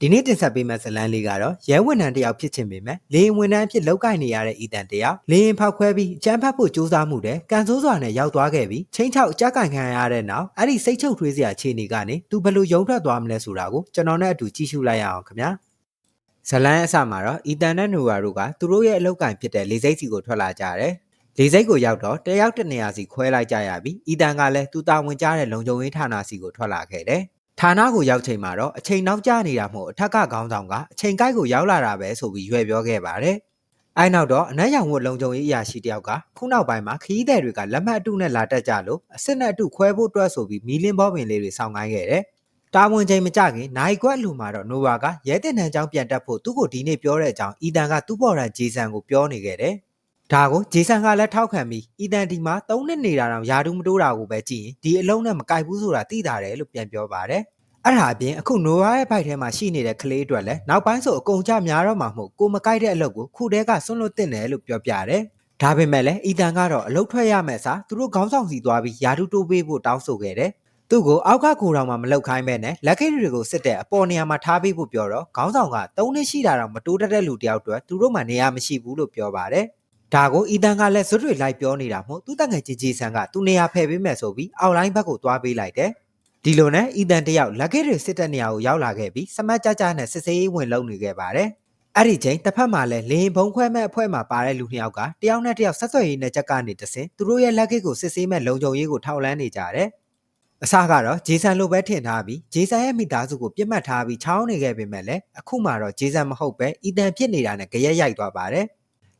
ဒီနေ့တင်ဆက်ပေးမယ့်ဇတ်လန်းလေးကတော့ရဲဝန်ထမ်းတစ်ယောက်ဖြစ်ချင်ပေမဲ့လေရင်ဝန်ထမ်းအဖြစ်လောက်ကိုင်နေရတဲ့အီတန်တစ်ယောက်လေရင်ဖောက်ခွဲပြီးအကြမ်းဖက်ဖို့ကြိုးစားမှုတဲ့ကန်ဆိုးစွာနဲ့ရောက်သွားခဲ့ပြီးချင်းချောက်အကြက်ကင်ခံရတဲ့နောက်အဲ့ဒီစိတ်ချုပ်ထွေးစရာအခြေအနေကနေသူဘယ်လိုရုံထွက်သွားမလဲဆိုတာကိုကျွန်တော်နဲ့အတူကြည့်ရှုလိုက်ရအောင်ခင်ဗျာဇလန်းအစမှာတော့အီတန်နဲ့နိုဝါတို့ကသူတို့ရဲ့အလောက်ကင်ဖြစ်တဲ့လေစိတ်စီကိုထွက်လာကြတယ်လေစိတ်ကိုရောက်တော့တယောက်တစ်နေရာစီခွဲလိုက်ကြရပြီးအီတန်ကလည်းသူတာဝန်ကျတဲ့လုံခြုံရေးဌာနစီကိုထွက်လာခဲ့တယ် ဌာနကိုရောက်ချိန်မှာတော့အချိန်နောက်ကျနေတာမို့အထက်ကခေါင်းဆောင်ကအချိန်ကိုက်ကိုရောက်လာတာပဲဆိုပြီးရွယ်ပြောခဲ့ပါတယ်။အဲနောက်တော့အနက်ရောင်ဝတ်လုံခြုံရေးအရာရှိတယောက်ကခုနောက်ပိုင်းမှာခရီးသည်တွေကလက်မှတ်အတုနဲ့လာတက်ကြလို့အစစ်နဲ့အတုခွဲဖို့အတွက်ဆိုပြီးမီလင်းဘောပင်လေးတွေဆောင်းခိုင်းခဲ့တယ်။တာဝန်ချိန်မကြခင်နိုင်ကွက်လူမှာတော့နိုဝါကရဲတင်တန်းချောင်းပြန်တက်ဖို့သူ့ကိုဒီနေ့ပြောတဲ့အကြောင်းအီတန်ကသူ့ပေါ်ရန်ဂျေဆန်ကိုပြောနေခဲ့တယ်။ ဒါကိုဂျေဆန်ကလည်းထောက်ခံပြီးအီတန်ဒီမှာ၃နှစ်နေတာတော့ယာတူးမတိုးတာကိုပဲကြည့်ရင်ဒီအလုံးနဲ့မကိုက်ဘူးဆိုတာသိတာတယ်လို့ပြန်ပြောပါတယ်။အဲ့ဒါအပြင်အခုနိုဝါရဲ့ဘိုက်ထဲမှာရှိနေတဲ့ကလေးအတွက်လည်းနောက်ပိုင်းဆိုအကုန်ကြများတော့မှာမဟုတ်ကိုမကိုက်တဲ့အလုပ်ကိုခုတည်းကဆွန့်လွတ်တင်တယ်လို့ပြောပြတယ်။ဒါပေမဲ့လည်းအီတန်ကတော့အလုပ်ထွက်ရမယ့်အစားသူတို့ခေါင်းဆောင်စီသွားပြီးယာတူးတိုးပေးဖို့တောင်းဆိုခဲ့တယ်။သူ့ကိုအောက်ကကိုတော်မှမလောက်ခိုင်းပဲနဲ့လက်ခိတ်တွေကိုစစ်တဲ့အပေါ်နေရာမှာထားပေးဖို့ပြောတော့ခေါင်းဆောင်က၃နှစ်ရှိတာတော့မတိုးတက်တဲ့လူတယောက်အတွက်သူတို့မှနေရာမရှိဘူးလို့ပြောပါတယ်။ ဒါကိုအီတန်ကလည်းဇွတ်တွေလိုက်ပြောနေတာမို့သူ့တငယ်ချင်းကြီးဆန်ကသူနေရာဖယ်ပေးမယ်ဆိုပြီးအောက်လိုင်းဘက်ကိုသွားပေးလိုက်တယ်။ဒီလိုနဲ့အီတန်တယောက်လက်ကိတွေစစ်တဲ့နေရာကိုရောက်လာခဲ့ပြီးစမတ်ကြကြနဲ့စစ်စေးဝင်လုံနေခဲ့ပါတယ်။အဲ့ဒီချိန်တစ်ဖက်မှာလည်းလေရင်ဘုံခွဲမဲ့အဖွဲ့မှာပါတဲ့လူနှစ်ယောက်ကတယောက်နဲ့တယောက်ဆက်သွယ်ရေးနဲ့ချက်ကနေတဆင်သူတို့ရဲ့လက်ကိကိုစစ်ဆေးမဲ့လုံခြုံရေးကိုထောက်လန်းနေကြတယ်။အစကတော့ဂျေဆန်လိုပဲထင်ထားပြီးဂျေဆန်ရဲ့မိသားစုကိုပြစ်မှတ်ထားပြီးချောင်းနေခဲ့ပေမဲ့လည်းအခုမှတော့ဂျေဆန်မဟုတ်ပဲအီတန်ဖြစ်နေတာနဲ့ကြရက်ရိုက်သွားပါတယ်။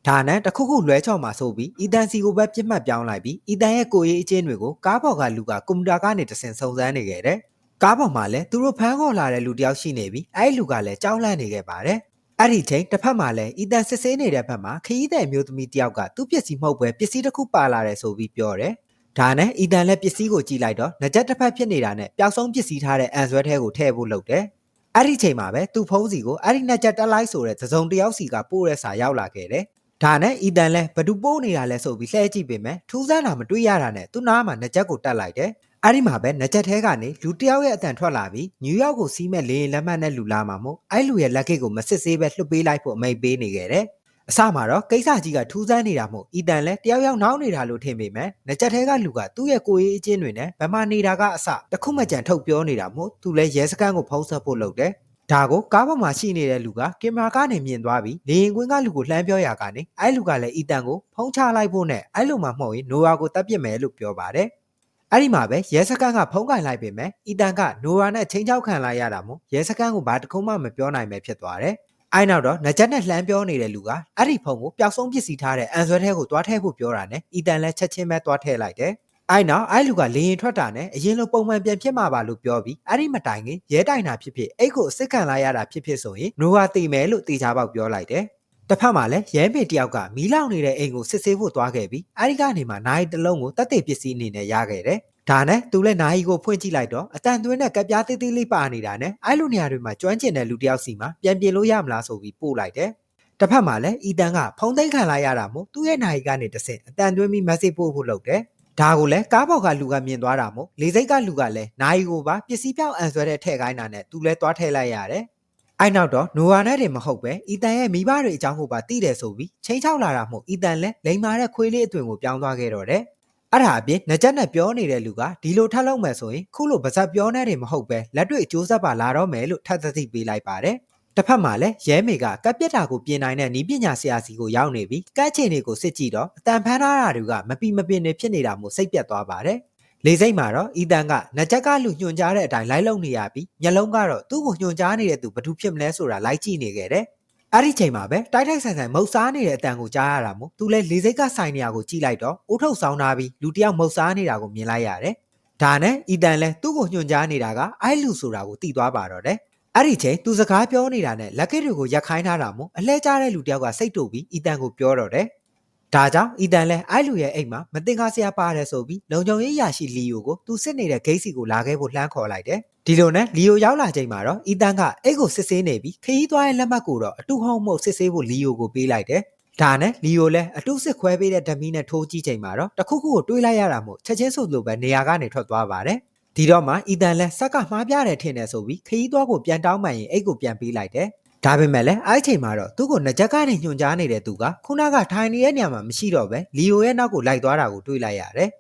ဒါနဲ့တခုခုလွဲချော်မှာဆိုပြီးအီတန်စီကိုပဲပြစ်မှတ်ပြောင်းလိုက်ပြီးအီတန်ရဲ့ကိုရေးအချင်းတွေကိုကားပေါ်ကလူကကွန်ပျူတာကနေတဆင်စုံစမ်းနေခဲ့တယ်။ကားပေါ်မှာလည်းသူတို့ဖမ်းခေါ်လာတဲ့လူတယောက်ရှိနေပြီးအဲ့ဒီလူကလည်းကြောက်လန့်နေခဲ့ပါတယ်။အဲ့ဒီချိန်တစ်ဖက်မှာလည်းအီတန်စစ်ဆေးနေတဲ့ဘက်မှာခရီးသည်မျိုးသမီးတယောက်ကသူ့ပစ္စည်းမဟုတ်ပဲပစ္စည်းတစ်ခုပါလာတယ်ဆိုပြီးပြောတယ်။ဒါနဲ့အီတန်လည်းပစ္စည်းကိုကြည့်လိုက်တော့ငကြက်တစ်ဖက်ဖြစ်နေတာနဲ့ပျောက်ဆုံးပစ္စည်းထားတဲ့အန်ဆွဲထဲကိုထည့်ဖို့လုပ်တယ်။အဲ့ဒီချိန်မှာပဲသူ့ဖုန်းစီကိုအဲ့ဒီငကြက်တက်လိုက်ဆိုတဲ့သစုံတစ်ယောက်စီကပို့တဲ့စာရောက်လာခဲ့တယ်။ ဒါနဲ့အီတန်လဲဘသူပိုးနေတာလဲဆိုပြီးလှည့်ကြည့်ပေမဲ့ထူးဆန်းတာမတွေ့ရတာနဲ့သူ့နားမှာငကြက်ကိုတက်လိုက်တယ်။အဲ့ဒီမှာပဲငကြက်ထဲကနေလူတစ်ယောက်ရဲ့အတန်ထွက်လာပြီးနယူးယောက်ကိုစီးမဲ့လေရင်လက်မှတ်နဲ့လူလာမှာမို့အဲ့လူရဲ့လက်ကိတ်ကိုမစစ်ဆေးပဲလှုပ်ပေးလိုက်ဖို့အမိန့်ပေးနေခဲ့တယ်။အစမှာတော့ကိစ္စကြီးကထူးဆန်းနေတာမို့အီတန်လဲတယောက်ယောက်နောက်နေတာလို့ထင်ပေမဲ့ငကြက်ထဲကလူကသူ့ရဲ့ကိုယ်ရေးအချင်းတွေနဲ့ဗမာနေတာကအစတခုမှကြံထုတ်ပြောနေတာမို့သူလဲရဲစခန်းကိုဖုံးဆက်ဖို့လုပ်တယ်။ ဒါကိုကားပေါ်မှာရှိနေတဲ့လူကကင်မရာကနေမြင်သွားပြီးလေရင်ကွင်းကလူကိုလှမ်းပြောရကနေအဲ့လူကလည်းအီတန်ကိုဖုံးချလိုက်ဖို့နဲ့အဲ့လိုမှမဟုတ်ရင်နိုဝါကိုတပ်ပစ်မယ်လို့ပြောပါတယ်။အဲ့ဒီမှာပဲရဲစခန်းကဖုံးကင်လိုက်ပေမဲ့အီတန်ကနိုဝါနဲ့ချင်းချောက်ခံလိုက်ရတာမို့ရဲစခန်းကိုဘာတခုမှမပြောနိုင်ပဲဖြစ်သွားတယ်။အဲ့နောက်တော့ငကြက်နဲ့လှမ်းပြောနေတဲ့လူကအဲ့ဒီဖုံးကိုပျောက်ဆုံးပစ္စည်းထားတဲ့အန်ဆွဲထဲကိုတွားထည့်ဖို့ပြောတာနဲ့အီတန်လည်းချက်ချင်းပဲတွားထည့်လိုက်တယ်။ အဲ့နောက်အဲ့လူကလေရင်ထွက်တာနဲ့အရင်လိုပုံမှန်ပြန်ဖြစ်မှာပါလို့ပြောပြီးအဲ့ဒီမတိုင်ခင်ရဲတိုင်တာဖြစ်ဖြစ်အဲ့ကိုအစ်စ်ခံလိုက်ရတာဖြစ်ဖြစ်ဆိုရင်နိုဝါတိမယ်လို့တေချာပေါက်ပြောလိုက်တယ်။တစ်ဖက်မှာလည်းရဲမေတယောက်ကမီးလောင်နေတဲ့အိမ်ကိုစစ်ဆေးဖို့သွားခဲ့ပြီးအဲ့ဒီကနေမှနိုင်တစ်လုံးကိုတက်တဲ့ပစ္စည်းအနေနဲ့ရခဲ့တယ်။ဒါနဲ့သူလည်းနိုင်ကိုဖွင့်ကြည့်လိုက်တော့အတန်သွင်းတဲ့ကပ်ပြားသေးသေးလေးပါနေတာနဲ့အဲ့လိုနေရာတွေမှာကျွမ်းကျင်တဲ့လူတစ်ယောက်စီမှာပြန်ပြင်လို့ရမလားဆိုပြီးပို့လိုက်တယ်။တစ်ဖက်မှာလည်းအီတန်ကဖုံးသိမ်းခံလိုက်ရတာမို့သူ့ရဲ့နိုင်ကနေတဆင့်အတန်သွင်းပြီး message ပို့ဖို့လုပ်တယ်။ ဒါကိုလည်းကားပေါ်ကလူကမြင်သွားတာမို့လေစိတ်ကလူကလည်းနိုင်ကိုပါပစ္စည်းပြောင်းအန်ဆွဲတဲ့ထည့်ခိုင်းတာနဲ့သူလည်းသွားထည့်လိုက်ရတယ်။အဲ့နောက်တော့နိုဝါနဲ့တွေမဟုတ်ပဲအီတန်ရဲ့မိဘတွေအကြောင်းကိုပါသိတယ်ဆိုပြီးချိန်ချောက်လာတာမို့အီတန်လည်းလိမ်မာတဲ့ခွေးလေးအသွင်ကိုပြောင်းသွားခဲ့တော့တယ်။အဲ့ဒါအပြင်ငကြက်နဲ့ပြောနေတဲ့လူကဒီလိုထပ်လုပ်မယ်ဆိုရင်ခုလိုပါဇက်ပြောနေတယ်မဟုတ်ပဲလက်တွေ့အကျိုးဆက်ပါလာတော့မယ်လို့ထပ်သတိပေးလိုက်ပါတယ်။ တစ်ဖက်မှာလည်းရဲမေကကပ်ပြက်တာကိုပြင်နိုင်တဲ့နီးပညာဆရာစီကိုရောက်နေပြီးကတ်ချင်တွေကိုစစ်ကြည့်တော့အတန်ဖမ်းထားတာတွေကမပီမပင်နေဖြစ်နေတာမို့စိတ်ပြတ်သွားပါတယ်။လေစိတ်မှာတော့အီတန်ကငကြက်ကလူညွှန်ကြားတဲ့အတိုင်းလိုက်လုံနေရပြီးမျက်လုံးကတော့သူ့ကိုညွှန်ကြားနေတဲ့သူဘသူဖြစ်မလဲဆိုတာလိုက်ကြည့်နေခဲ့တယ်။အဲ့ဒီချိန်မှာပဲတိုက်တိုက်ဆိုင်ဆိုင်မုတ်စားနေတဲ့အတန်ကိုကြားရတာမို့သူလည်းလေစိတ်ကဆိုင်နေရကိုကြည့်လိုက်တော့အိုးထုတ်ဆောင်းထားပြီးလူတယောက်မုတ်စားနေတာကိုမြင်လိုက်ရတယ်။ဒါနဲ့အီတန်လည်းသူ့ကိုညွှန်ကြားနေတာကအိုက်လူဆိုတာကိုသိသွားပါတော့တယ်။ အဲ့ဒီချိန်သူစကားပြောနေတာနဲ့လက်ကိတ်တွေကိုရက်ခိုင်းထားတာမို့အလဲကျတဲ့လူတယောက်ကစိတ်တူပြီးအီတန်ကိုပြောတော့တယ်။ဒါကြောင့်အီတန်လဲအိုက်လူရဲ့အိမ်မှာမတင်ကားစရာပါတယ်ဆိုပြီးလုံခြုံရေးရရှိလီယိုကိုသူစစ်နေတဲ့ဂိတ်စီကိုလာခဲ့ဖို့လှမ်းခေါ်လိုက်တယ်။ဒီလိုနဲ့လီယိုရောက်လာချိန်မှာတော့အီတန်ကအိတ်ကိုစစ်ဆေးနေပြီးခရီးသွားရဲ့လက်မှတ်ကိုတော့အတူဟုံမှုတ်စစ်ဆေးဖို့လီယိုကိုပေးလိုက်တယ်။ဒါနဲ့လီယိုလည်းအတုစစ်ခွဲပေးတဲ့ဓမီနဲ့ထိုးကြည့်ချိန်မှာတော့တခုခုကိုတွေးလိုက်ရတာမို့ချက်ချင်းဆိုလိုပဲနေရာကနေထွက်သွားပါတယ်။ ဒီတော့မှအီတန်လည်းဆက်ကမှားပြတယ်ထင်တယ်ဆိုပြီးခရီးသွားကိုပြန်တောင်းမှန်ရင်အိတ်ကိုပြန်ပေးလိုက်တယ်ဒါပေမဲ့လည်းအဲ့ဒီချိန်မှာတော့သူ့ကိုနှစ်ချက်ကနေညွှန်ကြားနေတဲ့သူကခုနကထိုင်နေတဲ့နေရာမှာမရှိတော့ပဲလီယိုရဲ့နောက်ကိုလိုက်သွားတာကိုတွေ့လိုက်ရတယ်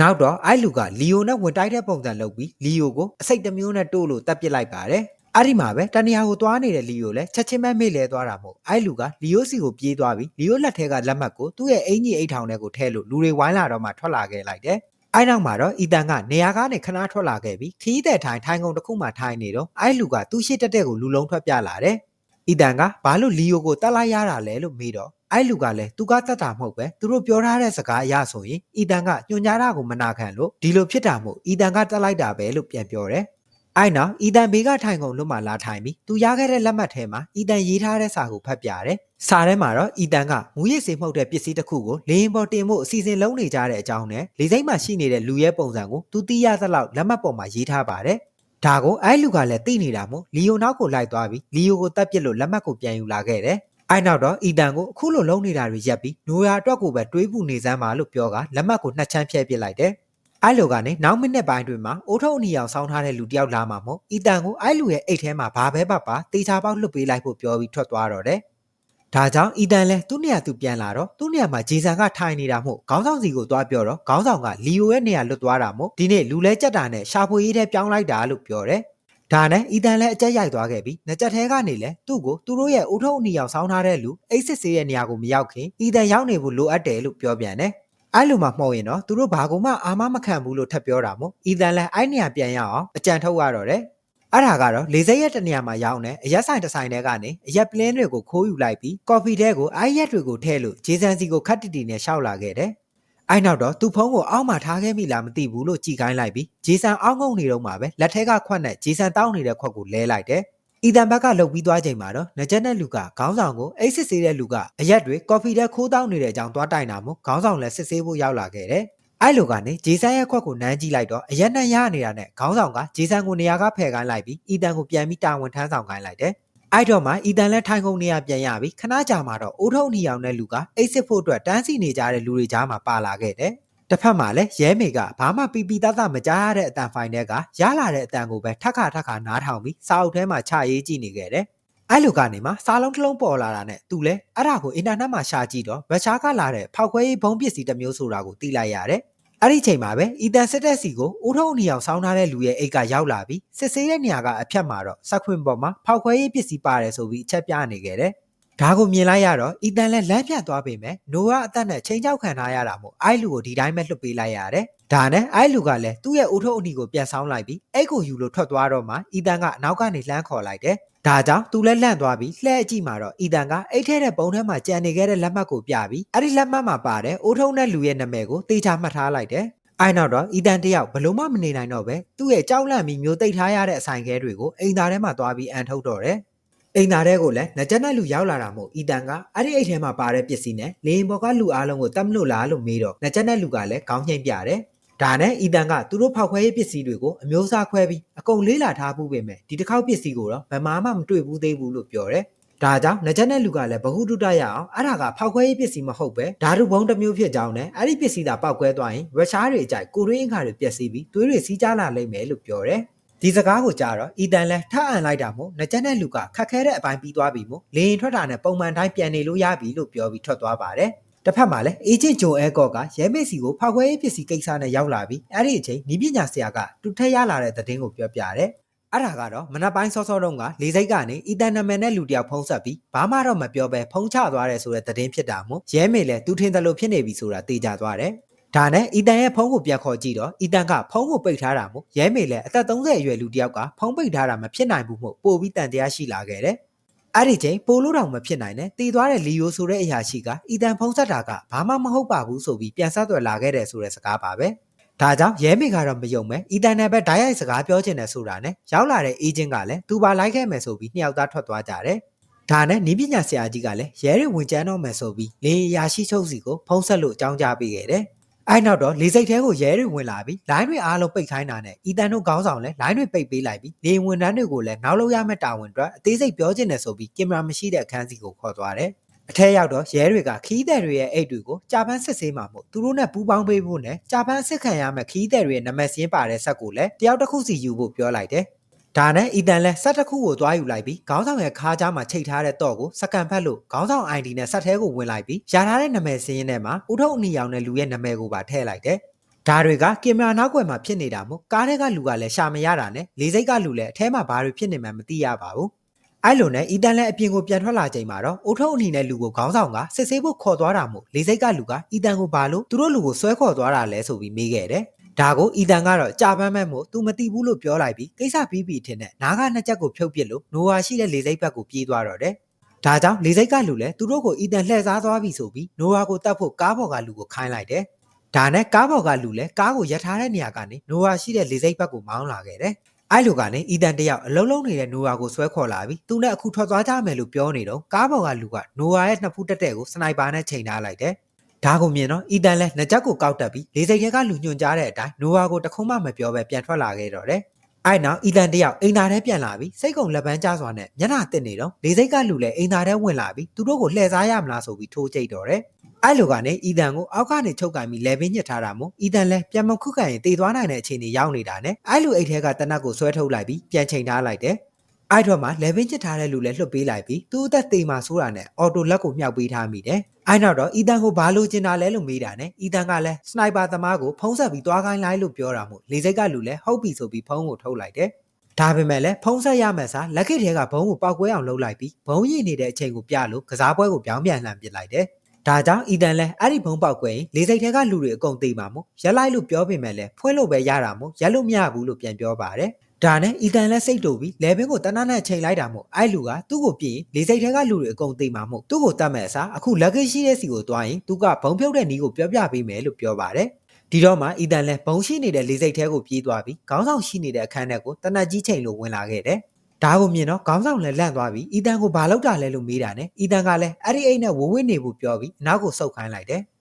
နောက်တော့အဲ့လူကလီယိုနဲ့ဝင်တိုက်တဲ့ပုံစံလုပ်ပြီးလီယိုကိုအစိတ်တစ်မျိုးနဲ့တိုးလို့တပ်ပစ်လိုက်ပါတယ်အဲ့ဒီမှာပဲတနေရာကိုသွားနေတဲ့လီယိုလည်းချက်ချင်းပဲမေ့လဲသွားတာမို့အဲ့လူကလီယိုစီကိုပြေးသွားပြီးလီယိုလက်ထဲကလက်မှတ်ကိုသူ့ရဲ့အင်ကြီးအိတ်ထောင်ထဲကိုထည့်လို့လူတွေဝိုင်းလာတော့မှထွက်လာခဲ့လိုက်တယ် အဲ့နောက်မှာတော့အီတန်ကနေရာကနေခဏထွက်လာခဲ့ပြီးခီးတဲ့ထိုင်ထိုင်ကုန်တစ်ခုမှထိုင်နေတော့အဲ့လူကသူ့ရှိတက်တဲ့ကိုလူလုံးထွက်ပြလာတယ်။အီတန်ကဘာလို့လီယိုကိုတတ်လိုက်ရတာလဲလို့မေးတော့အဲ့လူကလည်းသူကတတ်တာမဟုတ်ပဲသူတို့ပြောထားတဲ့စကားအရဆိုရင်အီတန်ကညွှန်ကြားတာကိုမနာခံလို့ဒီလိုဖြစ်တာမို့အီတန်ကတတ်လိုက်တာပဲလို့ပြန်ပြောတယ်။ အဲ့နောက်အီတန်ဘေးကထိုင်ကုန်လွတ်မှလာထိုင်ပြီးသူရခဲ့တဲ့လက်မှတ်ထဲမှာအီတန်ရေးထားတဲ့စာကိုဖတ်ပြတယ်။စာထဲမှာတော့အီတန်ကမူရစ်စေမှုတ်တဲ့ပစ္စည်းတစ်ခုကိုလေရင်ပေါ်တင်ဖို့အစီအစဉ်လုံးနေကြတဲ့အကြောင်းနဲ့လေစိမ့်မှာရှိနေတဲ့လူရဲ့ပုံစံကိုသူသိရသလောက်လက်မှတ်ပေါ်မှာရေးထားပါတယ်။ဒါကိုအဲ့လူကလည်းသိနေတာမို့လီယိုနောက်ကိုလိုက်သွားပြီးလီယိုကိုတတ်ပစ်လို့လက်မှတ်ကိုပြန်ယူလာခဲ့တယ်။အဲ့နောက်တော့အီတန်ကိုအခုလိုလုံးနေတာတွေရက်ပြီးနိုယာအတွက်ကိုပဲတွေးပူနေစမ်းပါလို့ပြောကလက်မှတ်ကိုနှစ်ချမ်းဖြဲပစ်လိုက်တယ်။ အဲ့လိုကနေနောက်မိနစ်ပိုင်းတွင်မှာအိုးထုံအနီအောင်ဆောင်းထားတဲ့လူတယောက်လာမှာမို့အီတန်ကိုအဲ့လူရဲ့အိတ်ထဲမှာဘာပဲပတ်ပါတေချာပေါက်လွတ်ပေးလိုက်ဖို့ပြောပြီးထွက်သွားတော့တယ်။ဒါကြောင့်အီတန်လဲသူ့နေရာသူပြန်လာတော့သူ့နေရာမှာဂျေဆန်ကထိုင်နေတာမို့ခေါင်းဆောင်စီကိုသွားပြောတော့ခေါင်းဆောင်ကလီယိုရဲ့နေရာလွတ်သွားတာမို့ဒီနေ့လူလဲကြက်တာနဲ့ရှာဖွေရေးထဲပြောင်းလိုက်တာလို့ပြောတယ်။ဒါနဲ့အီတန်လည်းအကြက်ရိုက်သွားခဲ့ပြီးငကြက်ထဲကနေလဲသူ့ကိုသူတို့ရဲ့အိုးထုံအနီအောင်ဆောင်းထားတဲ့လူအိတ်စစ်ဆေးရဲ့နေရာကိုမရောက်ခင်အီတန်ရောက်နေဖို့လိုအပ်တယ်လို့ပြောပြန်တယ်။ အဲ့လိုမှမှုံရင်တော့သူတို့ဘာကူမှအာမမခံဘူးလို့ထပ်ပြောတာမို့အီတန်လည်းအဲ့နေရာပြန်ရအောင်အကြံထုတ်ရတော့တယ်။အဲ့ဒါကတော့လေစိတ်ရဲ့တနေရာမှာရောက်နေအရက်ဆိုင်တစ်ဆိုင်တဲကနေအရက်ပလင်းတွေကိုခိုးယူလိုက်ပြီးကော်ဖီတဲကိုအဲ့ရက်တွေကိုထည့်လို့ဂျေဆန်စီကိုခတ်တီတီနဲ့ရှောက်လာခဲ့တယ်။အဲ့နောက်တော့သူ့ဖုန်းကိုအောက်မှာထားခဲ့မိလားမသိဘူးလို့ကြည်ခိုင်းလိုက်ပြီးဂျေဆန်အောက်ငုံနေတော့မှပဲလက်ထဲကခွက်နဲ့ဂျေဆန်တောင်းနေတဲ့ခွက်ကိုလဲလိုက်တယ်။ အီတန်ဘက်ကလှုပ်ပြီးသွားချိန်မှာတော့နကြက်နဲ့လူကခေါင်းဆောင်ကိုအိတ်စစ်ဆေးတဲ့လူကအရက်တွေကော်ဖီတဲခိုးတောင်းနေတဲ့အကြောင်းသွားတိုင်တာမို့ခေါင်းဆောင်လည်းစစ်ဆေးဖို့ရောက်လာခဲ့တယ်။အဲ့လိုကနေဂျေဆန်ရဲ့ခွက်ကိုနမ်းကြည့်လိုက်တော့အရက်နဲ့ရနေတာနဲ့ခေါင်းဆောင်ကဂျေဆန်ကိုနေရာကဖယ်ခိုင်းလိုက်ပြီးအီတန်ကိုပြန်ပြီးတာဝန်ထမ်းဆောင်ခိုင်းလိုက်တယ်။အဲ့တော့မှအီတန်လည်းထိုင်ကုန်နေရပြန်ရပြီးခဏကြာမှတော့အိုးထုံနီအောင်တဲ့လူကအိတ်စစ်ဖို့အတွက်တန်းစီနေကြတဲ့လူတွေကြားမှာပါလာခဲ့တယ်။ တစ်ဖက်မှာလည်းရဲမေကဘာမှပီပီတတ်တမကြားရတဲ့အတန်ဖိုင်တွေကရလာတဲ့အတန်ကိုပဲထက်ခါထက်ခါနားထောင်ပြီးစာအုပ်ထဲမှာချရေးကြည့်နေခဲ့တယ်။အဲ့လိုကနေမှစားလုံးတစ်လုံးပေါ်လာတာနဲ့သူလည်းအဲ့ဒါကိုအင်တာနက်မှာရှာကြည့်တော့ရုရှားကလာတဲ့ဖောက်ခွဲရေးဘုံပစ္စည်းတစ်မျိုးဆိုတာကိုသိလိုက်ရတယ်။အဲ့ဒီချိန်မှာပဲအီတန်စစ်တဲ့စီကိုဦးထုံးအနီအောင်ဆောင်းထားတဲ့လူရဲ့အိတ်ကရောက်လာပြီးစစ်ဆေးတဲ့နေရာကအဖြတ်မှာတော့စက်ခွင်ပေါ်မှာဖောက်ခွဲရေးပစ္စည်းပါတယ်ဆိုပြီးအချက်ပြနေခဲ့တယ်။ ဒါကိုမြင်လိုက်ရတော့အီတန်လည်းလမ်းပြတ်သွားပေမဲ့နိုဝါအသက်နဲ့ချိန်ချောက်ခံထားရတာမို့အိုက်လူကိုဒီတိုင်းပဲလွတ်ပေးလိုက်ရတယ်။ဒါနဲ့အိုက်လူကလည်းသူ့ရဲ့ဦးထုံးအနီကိုပြန်ဆောင်းလိုက်ပြီးအိတ်ကိုယူလို့ထွက်သွားတော့မှအီတန်ကအနောက်ကနေလှမ်းခေါ်လိုက်တယ်။ဒါကြောင့်သူလည်းလန့်သွားပြီးလှဲ့အကြည့်မှာတော့အီတန်ကအိတ်ထဲတဲ့ပုံထဲမှာကြံနေခဲ့တဲ့လက်မှတ်ကိုပြပြီးအဲ့ဒီလက်မှတ်မှာပါတဲ့အိုးထုံးတဲ့လူရဲ့နာမည်ကိုတေချာမှတ်ထားလိုက်တယ်။အဲ့နောက်တော့အီတန်တယောက်ဘလို့မှမနေနိုင်တော့ပဲသူ့ရဲ့ကြောက်လန့်ပြီးမျိုးသိပ်ထားရတဲ့အဆိုင်ခဲတွေကိုအိမ်သားထဲမှာသွားပြီးအန်ထုတ်တော့တယ်။ အိမ်သားထဲကိုလည်းငကြက်နဲ့လူရောက်လာတာမို့အီတန်ကအဲ့ဒီအိတ်ထဲမှာပါတဲ့ပစ္စည်းနဲ့လေရင်ဘော်ကလူအားလုံးကိုတတ်မလို့လားလို့မေးတော့ငကြက်နဲ့လူကလည်းခေါင်းညှိမ့်ပြတယ်။ဒါနဲ့အီတန်ကသူတို့ဖောက်ခွဲရေးပစ္စည်းတွေကိုအမျိုးအစားခွဲပြီးအကုန်လေးလာထားဖို့ပဲမဲ့ဒီတစ်ခေါက်ပစ္စည်းကိုတော့ဘယ်မှမှမတွေ့ဘူးသေးဘူးလို့ပြောတယ်။ဒါကြောင့်ငကြက်နဲ့လူကလည်းဘ ഹു တုတရအောင်အဲ့ဒါကဖောက်ခွဲရေးပစ္စည်းမဟုတ်ပဲဓာတုဘုံတစ်မျိုးဖြစ်ကြောင်းနဲ့အဲ့ဒီပစ္စည်းသာပောက်ကွဲသွားရင်ရုရှားတွေအကြိုက်ကိုရင်းအင်္ဂါတွေပျက်စီးပြီးသွေးတွေစီးကြလာလိမ့်မယ်လို့ပြောတယ်။ ဒီစကားကိုကြားတော့အီတန်လဲထအံလိုက်တာမို့ငကြက်နဲ့လူကခက်ခဲတဲ့အပိုင်းပြီးသွားပြီမို့လေရင်ထွက်တာနဲ့ပုံမှန်တိုင်းပြန်နေလို့ရပြီလို့ပြောပြီးထွက်သွားပါတယ်။တစ်ဖက်မှာလည်းအေဂျင့်ဂျိုအဲကော့ကရဲမေစီကိုဖောက်ခွဲရေးပစ္စည်းကိစ္စနဲ့ရောက်လာပြီးအဲ့ဒီအချိန်နီးပညာဆရာကတူထက်ရလာတဲ့သတင်းကိုပြောပြတယ်။အဲ့ဒါကတော့မနက်ပိုင်းစောစောတုန်းကလေစိတ်ကနေအီတန်နာမည်နဲ့လူတယောက်ဖုံးဆက်ပြီးဘာမှတော့မပြောဘဲဖုံးချသွားတယ်ဆိုတဲ့သတင်းဖြစ်တာမို့ရဲမေလည်းသူထင်တယ်လို့ဖြစ်နေပြီဆိုတာသိကြသွားတယ်။ ဒါနဲ့အီတန်ရဲ့ဖုန်းကိုပြန်ခေါ်ကြည့်တော့အီတန်ကဖုန်းကိုပိတ်ထားတာမို့ရဲမေလည်းအသက်30အရွယ်လူတစ်ယောက်ကဖုန်းပိတ်ထားတာမဖြစ်နိုင်ဘူးမို့ပို့ပြီးတန်တရားရှိလာခဲ့တယ်။အဲ့ဒီချိန်ပိုလို့တောင်မဖြစ်နိုင်နဲ့တည်သွားတဲ့လီယိုဆိုတဲ့အရာရှိကအီတန်ဖုန်းဆက်တာကဘာမှမဟုတ်ပါဘူးဆိုပြီးပြန်ဆက်သွယ်လာခဲ့တယ်ဆိုတဲ့စကားပါပဲ။ဒါကြောင့်ရဲမေကတော့မယုံမဲ့အီတန်နဲ့ပဲဓာတ်ရိုက်စကားပြောချင်တယ်ဆိုတာနဲ့ရောက်လာတဲ့အေဂျင့်ကလည်းသူပါလိုက်ခဲ့မယ်ဆိုပြီးနှစ်ယောက်သားထွက်သွားကြတယ်။ဒါနဲ့နီးပညာဆရာကြီးကလည်းရဲတွေဝင်ကျန်းတော့မယ်ဆိုပြီးလေရာရှိချုပ်စီကိုဖုံးဆက်လို့အကြောင်းကြားပေးခဲ့တယ်။ အဲ့နောက်တော့လေစိတ်ထဲကိုရဲတွေဝင်လာပြီးလိုင်းတွေအားလုံးပိတ်ခိုင်းတာနဲ့အီတန်တို့ခေါင်းဆောင်လည်းလိုင်းတွေပိတ်ပေးလိုက်ပြီးလေဝန်ထမ်းတွေကိုလည်းနောက်လို့ရမယ့်တာဝန်အတွက်အသေးစိတ်ပြောချင်တယ်ဆိုပြီးကင်မရာမရှိတဲ့အခန်းစီကိုခေါ်သွားတယ်အထက်ရောက်တော့ရဲတွေကခီးတဲ့တွေရဲ့အိတ်တွေကိုကြာပန်းစစ်ဆေးမှာမို့သူတို့နဲ့ပူးပေါင်းပေးဖို့နဲ့ကြာပန်းစစ်ခံရမယ့်ခီးတဲ့တွေရဲ့နမစင်းပါတဲ့ဆက်ကိုလည်းတယောက်တစ်ခုစီယူဖို့ပြောလိုက်တယ်။ ဒါနဲ့အီတန်လည်းဆက်တစ်ခုကိုသွားယူလိုက်ပြီးခေါင်းဆောင်ရဲ့ခါးကြားမှာချိတ်ထားတဲ့တော့ကိုစကန်ဖက်လို့ခေါင်းဆောင် ID နဲ့ဆက်သေးကိုဝင်လိုက်ပြီးရထားတဲ့နမစင်းထဲမှာဦးထုံအနီရောင်နဲ့လူရဲ့နမကိုပါထည့်လိုက်တယ်။ဒါတွေကကင်မရာနောက်ွယ်မှာဖြစ်နေတာမို့ကားထဲကလူကလည်းရှာမရတာနဲ့လေစိတ်ကလူလည်းအထဲမှာဘာတွေဖြစ်နေမှန်းမသိရပါဘူး။အဲ့လိုနဲ့အီတန်လည်းအပြင်ကိုပြန်ထွက်လာချိန်မှာတော့အိုထုံအနေနဲ့လူကိုခေါင်းဆောင်ကစစ်ဆေးဖို့ခေါ်သွားတာမို့လေစိတ်ကလူကအီတန်ကိုဘာလို့သူတို့လူကိုဆွဲခေါ်သွားတာလဲဆိုပြီးမေးခဲ့တယ်။ ဒါကိုအီတန်ကတော့ကြာပန်းမဲ့မို့ तू မသိဘူး လို့ပြောလိုက်ပြီးကိစ္စပြီးပြီထင်တဲ့နားကနှစ်ချက်ကိုဖြုတ်ပစ်လို့နိုဝါရှိတဲ့လေစိတ်ဘက်ကိုပြေးသွားတော့တယ်။ဒါကြောင့်လေစိတ်ကလူလည်းသူတို့ကိုအီတန်လှည့်စားသွားပြီဆိုပြီးနိုဝါကိုတတ်ဖို့ကားပေါ်ကလူကိုခိုင်းလိုက်တယ်။ဒါနဲ့ကားပေါ်ကလူလည်းကားကိုရထားတဲ့နေရာကနေနိုဝါရှိတဲ့လေစိတ်ဘက်ကိုမောင်းလာခဲ့တယ်။အဲ့လိုကနေအီတန်တယောက်အလုံးလုံးနေတဲ့နိုဝါကိုဆွဲခေါ်လာပြီးသူနဲ့အခုထွက်သွားကြမယ်လို့ပြောနေတော့ကားပေါ်ကလူကနိုဝါရဲ့နှစ်ဖူးတက်တဲ့ကိုစနိုက်ပါနဲ့ချိန်ထားလိုက်တယ်။ ဒါကိုမြင်တော့အီတန်လည်းနှစ်ချက်ကိုကောက်တက်ပြီးလေစိတ်ထဲကလူညွှန်ကြားတဲ့အတိုင်းနိုဝါကိုတခုမှမပြောဘဲပြန်ထွက်လာခဲ့တော့တယ်။အဲ့နောက်အီတန်တယောက်အိမ်သားထဲပြန်လာပြီးစိတ်ကုံလက်ပန်းကျစွာနဲ့မျက်နှာတက်နေတော့လေစိတ်ကလူလည်းအိမ်သားထဲဝင်လာပြီးသူတို့ကိုလှည့်စားရမလားဆိုပြီးထိုးကြိတ်တော့တယ်။အဲ့လိုကနေအီတန်ကိုအောက်ကနေချုပ်ကင်ပြီးလဲပင်းညစ်ထားတာမို့အီတန်လည်းပြန်မခုခံရင်တေသွားနိုင်တဲ့အခြေအနေရောက်နေတာနဲ့အဲ့လိုအိတ်ထဲကတနက်ကိုဆွဲထုတ်လိုက်ပြီးပြန်ချိန်ထားလိုက်တယ်။ အဲ့တော့မှလေပင်းညစ်ထားတဲ့လူလည်းလွတ်ပေးလိုက်ပြီးသူ့အသက်သေးမှဆိုးတာနဲ့အော်တိုလက်ကိုမြှောက်ပေးထားမိတယ်။အဲ့နောက်တော့အီတန်ကိုဘာလို့ကျင်တာလဲလို့မေးတာနဲ့အီတန်ကလည်းစနိုက်ပါသမားကိုဖုံးဆက်ပြီးသွားခိုင်းလိုက်လို့ပြောတာမို့လေစိတ်ကလူလည်းဟုတ်ပြီဆိုပြီးဖုံးကိုထုတ်လိုက်တယ်။ဒါပေမဲ့လည်းဖုံးဆက်ရမယ်စားလက်ခိတ်ထဲကဘုံကိုပောက်ကွဲအောင်လုပ်လိုက်ပြီးဘုံရည်နေတဲ့အချိန်ကိုပြလို့ကစားပွဲကိုပြောင်းပြန်လှန်ပစ်လိုက်တယ်။ဒါကြောင့်အီတန်လည်းအဲ့ဒီဘုံပေါက်ကွဲရင်လေစိတ်ထဲကလူတွေအကုန်သိမှာမို့ရက်လိုက်လို့ပြောပေမဲ့လည်းဖွင့်လို့ပဲရတာမို့ရက်လို့မရဘူးလို့ပြန်ပြောပါတယ်။ ဒါနဲ့အီတန်လည်းစိတ်တူပြီးလေဘင်းကိုတနတ်နဲ့ချိန်လိုက်တာမို့အဲ့လူကသူ့ကိုပြင်လေစိတ်ထဲကလူတွေအကုန်သိမှာမို့သူ့ကိုတတ်မဲ့အစားအခုလက်ခိတ်ရှိတဲ့စီကိုတွားရင်သူကဘုံဖြုတ်တဲ့နီးကိုပြောပြပေးမယ်လို့ပြောပါတယ်။ဒီတော့မှအီတန်လည်းဘုံရှိနေတဲ့လေစိတ်ထဲကိုပြေးသွားပြီးခေါင်းဆောင်ရှိနေတဲ့အခန်းထဲကိုတနတ်ကြီးချိန်လို့ဝင်လာခဲ့တယ်။ဒါကိုမြင်တော့ခေါင်းဆောင်လည်းလန့်သွားပြီးအီတန်ကိုဘာလုပ်တာလဲလို့မေးတာနဲ့အီတန်ကလည်းအဲ့ဒီအိတ်နဲ့ဝဝစ်နေဖို့ပြောပြီးအနောက်ကိုဆုတ်ခိုင်းလိုက်တယ်။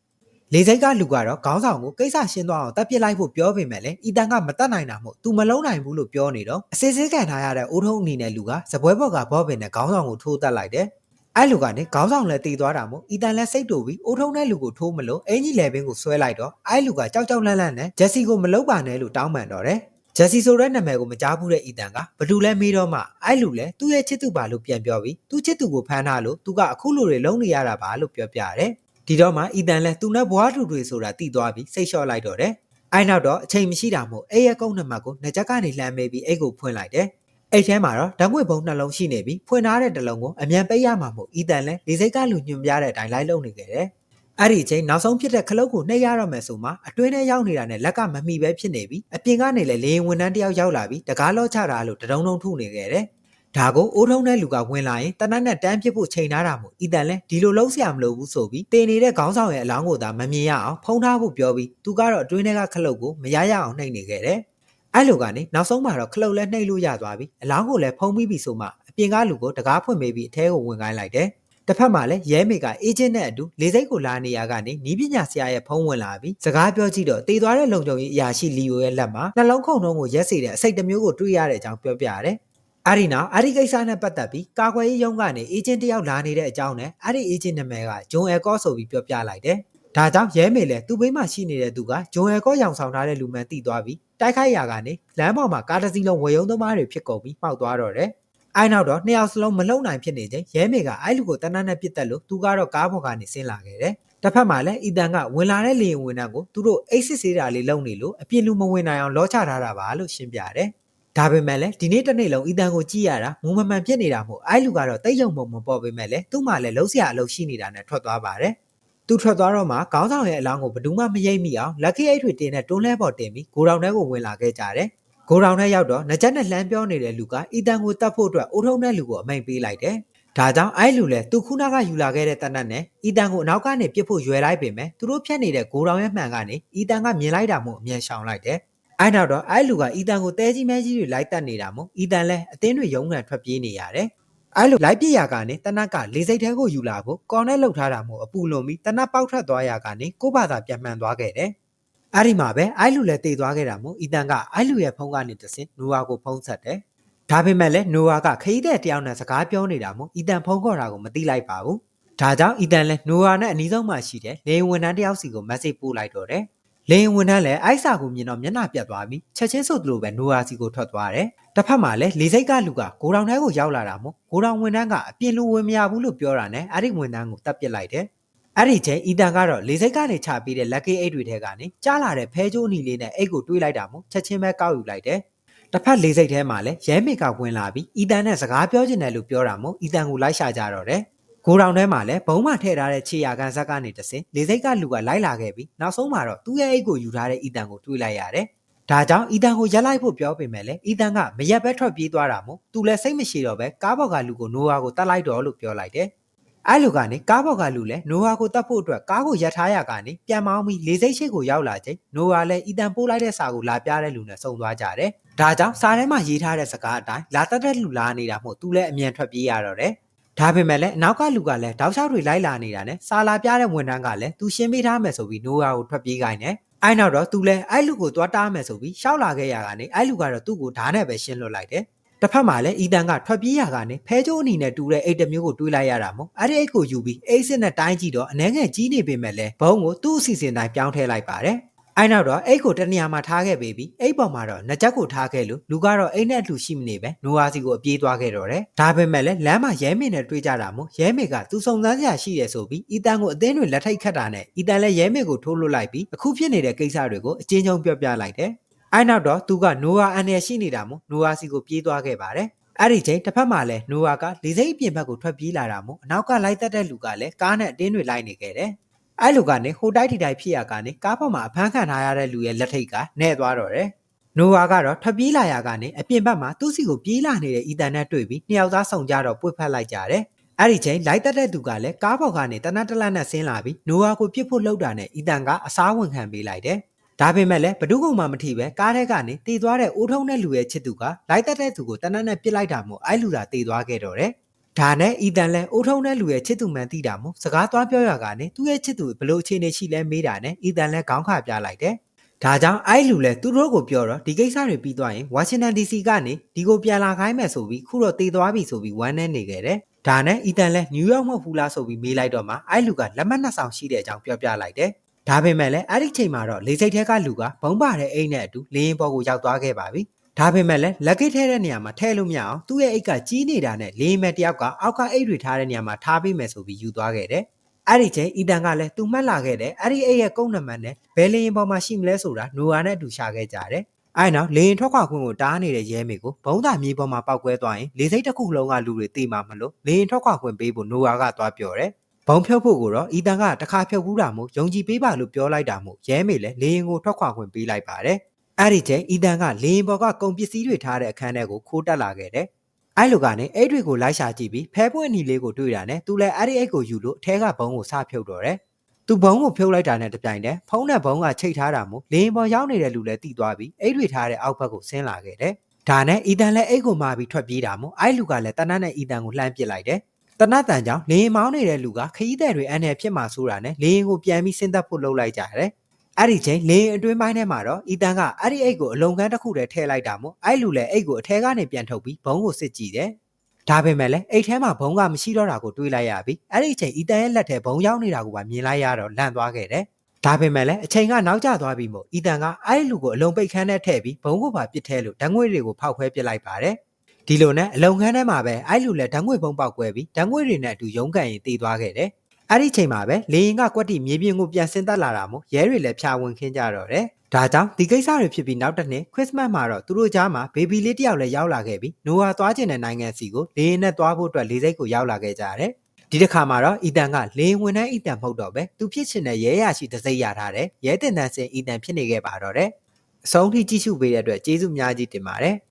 လေစိတ်ကလူကတော့ခေါင်းဆောင်ကိုကိစ္စရှင်းသွားအောင်တပ်ပစ်လိုက်ဖို့ပြောပေမဲ့လည်းအီတန်ကမတတ်နိုင်တာမို့ तू မလုံးနိုင်ဘူးလို့ပြောနေတော့အစစ်စစ်ခံထားရတဲ့အိုးထုံးအနေနဲ့လူကစပွဲဘော့ကဘော့ပင်နဲ့ခေါင်းဆောင်ကိုထိုးတက်လိုက်တယ်။အဲ့လူကနေခေါင်းဆောင်လည်းတည်သွားတာမို့အီတန်လည်းစိတ်တူပြီးအိုးထုံးတဲ့လူကိုထိုးမလို့အင်ကြီးလေပင်ကိုဆွဲလိုက်တော့အဲ့လူကကြောက်ကြောက်လန့်လန့်နဲ့ဂျက်စီကိုမလုပ်ပါနဲ့လို့တောင်းပန်တော့တယ်။ဂျက်စီဆိုတဲ့နာမည်ကိုမကြားဘူးတဲ့အီတန်ကဘလူလဲမေးတော့မှအဲ့လူလဲသူ့ရဲ့ချစ်သူပါလို့ပြန်ပြောပြီးသူ့ချစ်သူကိုဖမ်းထားလို့သူကအခုလိုတွေလုံးနေရတာပါလို့ပြောပြရတယ်။ ဒီတော့မှအီတန်လဲသူနဲ့ဘွားတူတွေဆိုတာတည်သွားပြီးစိတ်လျှော့လိုက်တော့တယ်။အဲ့နောက်တော့အချိန်မရှိတာမို့အဲ့ရဲ့ကုန်းနံပါတ်ကိုနှစ်ချက်ကနေလှမ်းမေးပြီးအဲ့ကိုဖွင့်လိုက်တယ်။အဲ့ထဲမှာတော့ဓာတ်ငွေပုံနှလုံးရှိနေပြီးဖွင့်ထားတဲ့တစ်လုံးကိုအမြန်ပိတ်ရမှာမို့အီတန်လဲလေစိတ်ကလူညွန်ပြတဲ့အတိုင်းလိုက်လုံနေခဲ့တယ်။အဲ့ဒီအချိန်နောက်ဆုံးဖြစ်တဲ့ခလုတ်ကိုနှိပ်ရတော့မယ်ဆိုမှအတွင်းထဲရောက်နေတာနဲ့လက်ကမမိပဲဖြစ်နေပြီးအပြင်ကနေလည်းလေရင်ဝန်ထမ်းတယောက်ရောက်လာပြီးတကားလောချတာလို့တဒုံဒုံထုနေခဲ့တယ်။ ဒါကိုအိုးထုံးတဲ့လူကဝင်လာရင်တနတ်နဲ့တန်းပစ်ဖို့ချိန်ထားတာမို့အီတန်လဲဒီလိုလုံးဆရာမလိုဘူးဆိုပြီးတင်နေတဲ့ခေါင်းဆောင်ရဲ့အလောင်းကိုသာမမြင်ရအောင်ဖုံးထားဖို့ပြောပြီးသူကတော့အတွင်းထဲကခလုတ်ကိုမရရအောင်နှိပ်နေခဲ့တယ်။အဲ့လိုကနေနောက်ဆုံးမှာတော့ခလုတ်လဲနှိပ်လို့ရသွားပြီးအလောင်းကိုလည်းဖုံးပြီးပြီဆိုမှအပြင်ကလူကိုတကားဖွင့်ပေးပြီးအထဲကိုဝင်ခိုင်းလိုက်တယ်။တစ်ဖက်မှာလည်းရဲမေကအေဂျင့်နဲ့အတူလေစိတ်ကိုလာနေရကနေနီးပညာဆရာရဲ့ဖုံးဝင်လာပြီးစကားပြောကြည့်တော့တည်သွားတဲ့လုံခြုံရေးအရာရှိလီယိုရဲ့လက်မှာနှလုံးခုန်ထုံးကိုရက်စေတဲ့အစိတ်တစ်မျိုးကိုတွေ့ရတဲ့အကြောင်းပြောပြရတယ်။ အဲ့ဒီနောက်အဲ့ဒီကိစ္စနဲ့ပတ်သက်ပြီးကာကွယ်ရေးရုံးကနေအေဂျင့်တယောက်လာနေတဲ့အကြောင်းနဲ့အဲ့ဒီအေဂျင့်နာမည်ကဂျွန်အယ်ကော့ဆိုပြီးပြောပြလိုက်တယ်။ဒါကြောင့်ရဲမေလည်းသူ့ဘေးမှာရှိနေတဲ့သူကဂျွန်အယ်ကော့ရောင်ဆောင်ထားတဲ့လူမှန်သိသွားပြီးတိုက်ခိုက်ရာကနေလမ်းပေါ်မှာကားတစ်စီးလုံးဝယ်ယုံသမားတွေဖြစ်ကုန်ပြီးမှောက်သွားတော့တယ်။အဲ့နောက်တော့နှစ်ယောက်စလုံးမလုံနိုင်ဖြစ်နေချိန်ရဲမေကအဲ့လူကိုတနတ်နဲ့ပြစ်တက်လို့သူကတော့ကားပေါ်ကနေဆင်းလာခဲ့တယ်။တစ်ဖက်မှာလည်းအီတန်ကဝင်လာတဲ့လေရင်ဝင်နှံကိုသူတို့အိတ်စစ်ဆေးတာလေးလုပ်နေလို့အပြစ်လူမဝင်နိုင်အောင်လောချထားတာပါလို့ရှင်းပြတယ်။ ဒါပေမဲ့လည်းဒီနေ့တစ်နေ့လုံးအီတန်ကိုကြည့်ရတာမူမမှန်ဖြစ်နေတာမို့အဲ့လူကတော့တိတ်ယုံပုံမပေါ်ပေမဲ့လည်းသူ့မှာလည်းလုံးစရာအလုပ်ရှိနေတာနဲ့ထွက်သွားပါတယ်။သူထွက်သွားတော့မှခေါင်းဆောင်ရဲ့အလောင်းကိုဘယ်သူမှမရိပ်မိအောင်လက်ခိအိတ်တွေတင်တဲ့တွန်းလဲပေါ်တင်ပြီးဂိုဒေါင်ထဲကိုဝင်လာခဲ့ကြတယ်။ဂိုဒေါင်ထဲရောက်တော့နကြက်နဲ့လှမ်းပြောနေတဲ့လူကအီတန်ကိုတတ်ဖို့အတွက်အိုးထုံးတဲ့လူကိုအမိန်ပေးလိုက်တယ်။ဒါကြောင့်အဲ့လူလဲသူခုနကယူလာခဲ့တဲ့တနတ်နဲ့အီတန်ကိုအနောက်ကနေပြစ်ဖို့ရွယ်လိုက်ပေမဲ့သူတို့ဖြတ်နေတဲ့ဂိုဒေါင်ရဲ့မှန်ကနေအီတန်ကမြင်လိုက်တာမို့အမြန်ရှောင်လိုက်တယ်။ အဲ့နောက်တော့အဲ့လူကအီတန်ကိုတဲကြီးမဲကြီးတွေလိုက်တက်နေတာမို့အီတန်လဲအတင်းတွေရုံးကန်ထွက်ပြေးနေရတယ်။အဲ့လိုလိုက်ပြစ်ရကနေတနတ်ကလေစိတ်ထဲကိုယူလာဖို့ကော်နဲ့လှုပ်ထားတာမို့အပူလွန်ပြီးတနတ်ပေါက်ထွက်သွားရကနေကို့ဘာသာပြန်မှန်သွားခဲ့တယ်။အဲ့ဒီမှာပဲအဲ့လူလည်းတည်သွားခဲ့တာမို့အီတန်ကအဲ့လူရဲ့ဖုန်းကနေတဆင်နိုဝါကိုဖုန်းဆက်တယ်။ဒါပေမဲ့လည်းနိုဝါကခရီးတဲ့တယောက်နဲ့စကားပြောနေတာမို့အီတန်ဖုန်းခေါ်တာကိုမသိလိုက်ပါဘူး။ဒါကြောင့်အီတန်လည်းနိုဝါနဲ့အနီးဆုံးမှရှိတဲ့လေယာဉ်ဝန်ထမ်းတစ်ယောက်စီကို message ပို့လိုက်တော့တယ်။ လေယာဉ်ဝန်ထမ်းလည်းအိုက်စာကိုမြင်တော့မျက်နှာပြတ်သွားပြီးချက်ချင်းဆိုသလိုပဲနိုဝါစီကိုထွက်သွားတယ်။တစ်ဖက်မှာလည်းလေစိတ်ကလူကဂိုဒေါင်ထဲကိုရောက်လာတာမို့ဂိုဒေါင်ဝန်ထမ်းကအပြင်လူဝင်မရဘူးလို့ပြောတာနဲ့အဲ့ဒီဝန်ထမ်းကိုတပ်ပစ်လိုက်တယ်။အဲ့ဒီချိန်အီတန်ကတော့လေစိတ်ကနေချပြီးတဲ့ lucky 8တွေထဲကနေကြားလာတဲ့ဖဲကျိုးအနီလေးနဲ့အိတ်ကိုတွေးလိုက်တာမို့ချက်ချင်းပဲကောက်ယူလိုက်တယ်။တစ်ဖက်လေစိတ်ထဲမှာလည်းရဲမေကဝင်လာပြီးအီတန်နဲ့စကားပြောချင်တယ်လို့ပြောတာမို့အီတန်ကိုလိုက်ရှာကြတော့တယ်။ ကိုတောင်ထဲမှာလည်းဘုံမထည့်ထားတဲ့ခြေရာကန်ဇက်ကနေတဆင်လေစိတ်ကလူကလိုက်လာခဲ့ပြီးနောက်ဆုံးမှာတော့သူ့ရဲ့အိတ်ကိုယူထားတဲ့အီတန်ကိုတွေးလိုက်ရတယ်။ဒါကြောင့်အီတန်ကိုရက်လိုက်ဖို့ပြောပေမဲ့လည်းအီတန်ကမရက်ပဲထွက်ပြေးသွားတာမို့သူလည်းစိတ်မရှိတော့ပဲကားဘော်ကလူကိုနိုဝါကိုတတ်လိုက်တော့လို့ပြောလိုက်တယ်။အဲလူကနေကားဘော်ကလူလည်းနိုဝါကိုတတ်ဖို့အတွက်ကားကိုရက်ထားရကနေပြန်မောင်းပြီးလေစိတ်ရှိကိုရောက်လာချိန်နိုဝါလည်းအီတန်ပို့လိုက်တဲ့စာကိုလာပြတဲ့လူနဲ့စုံသွားကြတယ်။ဒါကြောင့်စာထဲမှာရေးထားတဲ့စကားအတိုင်းလာတတ်တဲ့လူလာနေတာမို့သူလည်းအမြန်ထွက်ပြေးရတော့တယ်။ ဒါပေမဲ့လည်းအနောက်ကလူကလည်းတောက်လျှောက်တွေလိုက်လာနေတာနဲ့စာလာပြတဲ့ဝန်ထမ်းကလည်းသူရှင်းပေးထားမယ်ဆိုပြီးနိုယာကိုထွက်ပြေးခိုင်းတယ်။အဲနောက်တော့သူလည်းအဲ့လူကိုသွားတားမယ်ဆိုပြီးရှောက်လာခဲ့ရတာနဲ့အဲ့လူကတော့သူ့ကိုဓာတ်နဲ့ပဲရှင်းလွတ်လိုက်တယ်။တစ်ဖက်မှာလည်းအီတန်ကထွက်ပြေးရတာနဲ့ဖဲကျိုးအနီနဲ့တူတဲ့အိတ်တစ်မျိုးကိုတွေးလိုက်ရတာမို့အဲ့ဒီအိတ်ကိုယူပြီးအိတ်စစ်နဲ့တိုင်းကြည့်တော့အနှဲငယ်ကြီးနေပေမဲ့လည်းဘုံကိုသူ့အစီအစဉ်တိုင်းပြောင်းထည့်လိုက်ပါတယ်။ အဲနောက်တော့အိတ်ကိုတနေရာမှာထားခဲ့ပေးပြီးအိတ်ပေါ်မှာတော့နှစ်ချက်ကိုထားခဲ့လို့လူကတော့အိတ်နဲ့အလှရှိမနေပဲနိုဝါစီကိုအပြေးသွားခဲ့တော့တယ်။ဒါပေမဲ့လည်းလမ်းမှာရဲမေနဲ့တွေ့ကြတာမို့ရဲမေကသူစုံစမ်းစရာရှိတယ်ဆိုပြီးအီတန်ကိုအသင်းတွေလက်ထိတ်ခတ်တာနဲ့အီတန်လည်းရဲမေကိုထိုးလွတ်လိုက်ပြီးအခုဖြစ်နေတဲ့ကိစ္စတွေကိုအချင်းချင်းပြောပြလိုက်တယ်။အဲနောက်တော့သူကနိုဝါအန်ရရှိနေတာမို့နိုဝါစီကိုပြေးသွားခဲ့ပါတယ်။အဲ့ဒီချိန်တစ်ဖက်မှာလည်းနိုဝါကလေစိတ်အပြင်ဘက်ကိုထွက်ပြေးလာတာမို့အနောက်ကလိုက်တက်တဲ့လူကလည်းကားနဲ့အတင်းတွေလိုက်နေခဲ့တယ်။ အဲ့လူကနေဟိုတိုက်ထိတိုက်ဖြစ်ရကနေကားပေါ်မှာအဖမ်းခံထားရတဲ့လူရဲ့လက်ထိတ်ကနှဲ့သွားတော့တယ်။နိုဝါကတော့ထွက်ပြေးလာရကနေအပြင်ဘက်မှာသူ့စီကိုပြေးလာနေတဲ့အီတန်နဲ့တွေ့ပြီးနှစ်ယောက်သားဆုံကြတော့ပွေဖက်လိုက်ကြတယ်။အဲ့ဒီချိန်လိုက်တက်တဲ့သူကလည်းကားပေါ်ကနေတနတ်တလတ်နဲ့ဆင်းလာပြီးနိုဝါကိုပြစ်ဖို့လှုပ်တာနဲ့အီတန်ကအစားဝင်ခံပေးလိုက်တယ်။ဒါပေမဲ့လည်းဘဒုကုံမှမထိပဲကားထဲကနေတည်သွားတဲ့အိုးထုံးတဲ့လူရဲ့ချစ်သူကလိုက်တက်တဲ့သူကိုတနတ်နဲ့ပစ်လိုက်တာမို့အဲ့လူသာတည်သွားခဲ့တော့တယ်။ ဒါနဲ့အီတန်လည်းအိုးထုံးတဲ့လူရဲ့ချစ်သူမှန်သိတာမို့စကားသွားပြောရကနေသူ့ရဲ့ချစ်သူဘလို့အခြေအနေရှိလဲမေးတာနဲ့အီတန်လည်းခေါင်းခါပြလိုက်တယ်။ဒါကြောင့်အဲ့လူလည်းသူတို့ကိုပြောတော့ဒီကိစ္စတွေပြီးသွားရင်ဝါရှင်တန် DC ကနေဒီကိုပြန်လာခိုင်းမယ်ဆိုပြီးခုတော့တည်သွားပြီဆိုပြီးဝမ်းနဲ့နေခဲ့တယ်။ဒါနဲ့အီတန်လည်းနယူးယောက်မဟုတ်ဘူးလားဆိုပြီးမေးလိုက်တော့မှအဲ့လူကလက်မှတ်နှစ်ဆောင်ရှိတဲ့အကြောင်းပြောပြလိုက်တယ်။ဒါပေမဲ့လည်းအဲ့ဒီချိန်မှာတော့လေစိတ်ထဲကလူကဘုံပါတဲ့အိတ်နဲ့အတူလေရင်ပေါ်ကိုရောက်သွားခဲ့ပါပြီ။ ဒါပေမဲ့လည်းလက်ကိတ်ထဲတဲ့နေရာမှာထည့်လို့မရအောင်သူ့ရဲ့အိတ်ကကြီးနေတာနဲ့လေရင်မဲ့တယောက်ကအောက်ကအိတ်တွေထားတဲ့နေရာမှာထားပေးမယ်ဆိုပြီးယူသွားခဲ့တယ်။အဲ့ဒီချိန်အီတန်ကလည်းသူမှတ်လာခဲ့တဲ့အဲ့ဒီအိတ်ရဲ့ကုန်းနံပါတ်နဲ့ဘယ်လေရင်ပေါ်မှာရှိမလဲဆိုတာနိုဝါနဲ့အတူရှာခဲ့ကြတယ်။အဲ့နောက်လေရင်ထွက်ခွာခွင့်ကိုတားနေတဲ့ရဲမေကိုဘုံသားမြေပေါ်မှာပောက်ကွဲသွားရင်လေစိတ်တစ်ခုလုံးကလူတွေတေးမှာမလို့လေရင်ထွက်ခွာခွင့်ပေးဖို့နိုဝါကသွားပြောတယ်။ဘုံဖြုတ်ဖို့ကိုတော့အီတန်ကတခါဖြုတ်ဘူးတာမို့ယုံကြည်ပေးပါလို့ပြောလိုက်တာမို့ရဲမေလည်းလေရင်ကိုထွက်ခွာခွင့်ပေးလိုက်ပါတယ်။ အဲ့ဒီချိန်အီတန်ကလေရင်ပေါ်ကကုန်ပစ္စည်းတွေထားတဲ့အခန်းထဲကိုခိုးတက်လာခဲ့တယ်။အဲ့လိုကနေအဲ့တွေကိုလိုက်ရှာကြည့်ပြီးဖဲပွင့်အနီလေးကိုတွေ့တာနဲ့သူလည်းအဲ့ဒီအိတ်ကိုယူလို့အထဲကဘုံကိုစဖြုတ်တော့တယ်။သူဘုံကိုဖြုတ်လိုက်တာနဲ့တပြိုင်တည်းဖုံးနဲ့ဘုံကချိတ်ထားတာမို့လေရင်ပေါ်ရောက်နေတဲ့လူလည်းတိသွားပြီးအိတ်တွေထားတဲ့အောက်ဘက်ကိုဆင်းလာခဲ့တယ်။ဒါနဲ့အီတန်လည်းအိတ်ကိုမာပြီးထွက်ပြေးတာမို့အဲ့လူကလည်းတနတ်နဲ့အီတန်ကိုလှမ်းပစ်လိုက်တယ်။တနတ်တန်ကြောင့်လေရင်မောင်းနေတဲ့လူကခရီးသည်တွေအန်နယ်ဖြစ်မှာဆိုတာနဲ့လေရင်ကိုပြန်ပြီးဆင်းသက်ဖို့လှုပ်လိုက်ကြတယ်။ အဲ့ဒီချိန်လေရင်အတွင်းပိုင်းထဲမှာတော့အီတန်ကအဲ့ဒီအိတ်ကိုအလုံကန်းတစ်ခုတည်းထည့်လိုက်တာမို့အဲ့လူလည်းအိတ်ကိုအထဲကနေပြန်ထုတ်ပြီးဘုံကိုစစ်ကြည့်တယ်။ဒါပေမဲ့လည်းအိတ်ထဲမှာဘုံကမရှိတော့တာကိုတွေးလိုက်ရပြီးအဲ့ဒီအချိန်အီတန်ရဲ့လက်ထဲဘုံရောက်နေတာကိုပါမြင်လိုက်ရတော့လန့်သွားခဲ့တယ်။ဒါပေမဲ့လည်းအချိန်ကနောက်ကျသွားပြီမို့အီတန်ကအဲ့ဒီလူကိုအလုံပိတ်ခန်းထဲထည့်ပြီးဘုံကိုပါပစ်ထဲလို့ဓာတ်ငွေ့တွေကိုဖောက်ခွဲပစ်လိုက်ပါတယ်။ဒီလိုနဲ့အလုံခန်းထဲမှာပဲအဲ့လူလည်းဓာတ်ငွေ့ဘုံပေါက်ကွဲပြီးဓာတ်ငွေ့တွေနဲ့အတူရုန်းကန်ရင်တည်သွားခဲ့တယ်။ အဲ့ဒီချိန်မှာပဲလေရင်ကကွက်တီမြေပြင်ကိုပြန်ဆင်းသက်လာတာမို့ရဲတွေလည်းဖြာဝင်ခင်းကြတော့တယ်။ဒါကြောင့်ဒီကိစ္စတွေဖြစ်ပြီးနောက်တစ်နှစ်ခရစ်စမတ်မှာတော့သူတို့ကြားမှာဘေဘီလေးတစ်ယောက်လည်းရောက်လာခဲ့ပြီးနိုဝါသွားကျင်တဲ့နိုင်ငံစီကိုလေရင်နဲ့သွားဖို့အတွက်လေစိတ်ကိုရောက်လာခဲ့ကြတယ်။ဒီတစ်ခါမှာတော့အီတန်ကလေရင်ဝင်တဲ့အီတန်မဟုတ်တော့ပဲသူဖြစ်ချင်တဲ့ရဲရရှိတစိမ့်ရထားတယ်။ရဲတင်တန်းစင်အီတန်ဖြစ်နေခဲ့ပါတော့တယ်။အဆုံးထိကြည့်ရှုပေးတဲ့အတွက်ကျေးဇူးအများကြီးတင်ပါတယ်။